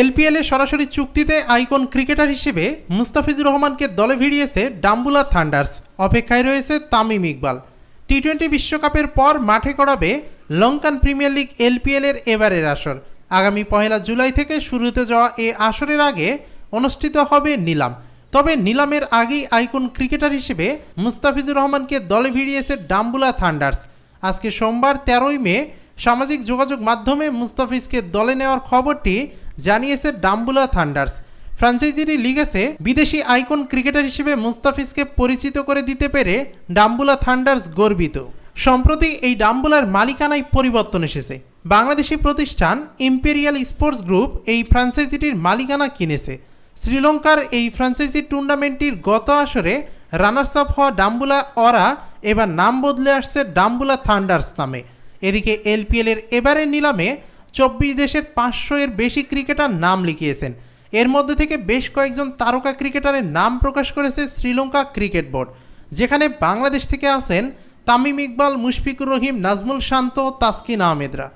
LPL সরাসরি চুক্তিতে icon cricketer হিসেবে মুস্তাফিজুর রহমানকে দলে ভিড়িয়েছে ডাম্বুলা থান্ডার্স। অপেক্ষায় রয়েছে তামিম ইকবাল। টি টোয়েন্টি বিশ্বকাপের পর মাঠে করাবে লঙ্কান প্রিমিয়ার লিগ এলপিএল এর এবারের আসর। আগামী পহেলা জুলাই থেকে শুরু হতে যাওয়া এ আসরের আগে অনুষ্ঠিত হবে নিলাম। তবে নিলামের আগেই আইকন ক্রিকেটার হিসেবে মুস্তাফিজুর রহমানকে দলে ভিড়িয়েছে ডাম্বুলা থান্ডার্স। আজকে সোমবার তেরোই মে সামাজিক যোগাযোগ মাধ্যমে মুস্তাফিজকে দলে নেওয়ার খবরটি জানিয়েছে ডাম্বুলা থান্ডার্স। ফ্রাঞ্চাইজিটি লিগেছে বিদেশি আইকন ক্রিকেটার হিসেবে মুস্তাফিজকে পরিচিত করে দিতে পেরে ডাম্বুলা থান্ডার্স গর্বিত। সম্প্রতি এই ডাম্বুলার মালিকানায় পরিবর্তন এসেছে। বাংলাদেশি প্রতিষ্ঠান ইম্পেরিয়াল স্পোর্টস গ্রুপ এই ফ্রাঞ্চাইজিটির মালিকানা কিনেছে। শ্রীলঙ্কার এই ফ্রাঞ্চাইজি টুর্নামেন্টটির গত আসরে রানার্স আপ হওয়া ডাম্বুলা অরা এবার নাম বদলে আসছে ডাম্বুলা থান্ডার্স নামে। এদিকে এলপিএল এর এবারের নিলামে চব্বিশ দেশের পাঁচশো এর বেশি ক্রিকেটার নাম লিখিয়েছেন। এর মধ্যে থেকে বেশ কয়েকজন তারকা ক্রিকেটারের নাম প্রকাশ করেছে শ্রীলঙ্কা ক্রিকেট বোর্ড। যেখানে বাংলাদেশ থেকে আছেন তামিম ইকবাল, মুশফিকুর রহিম, নাজমুল শান্ত তাসকিন আহমেদরা।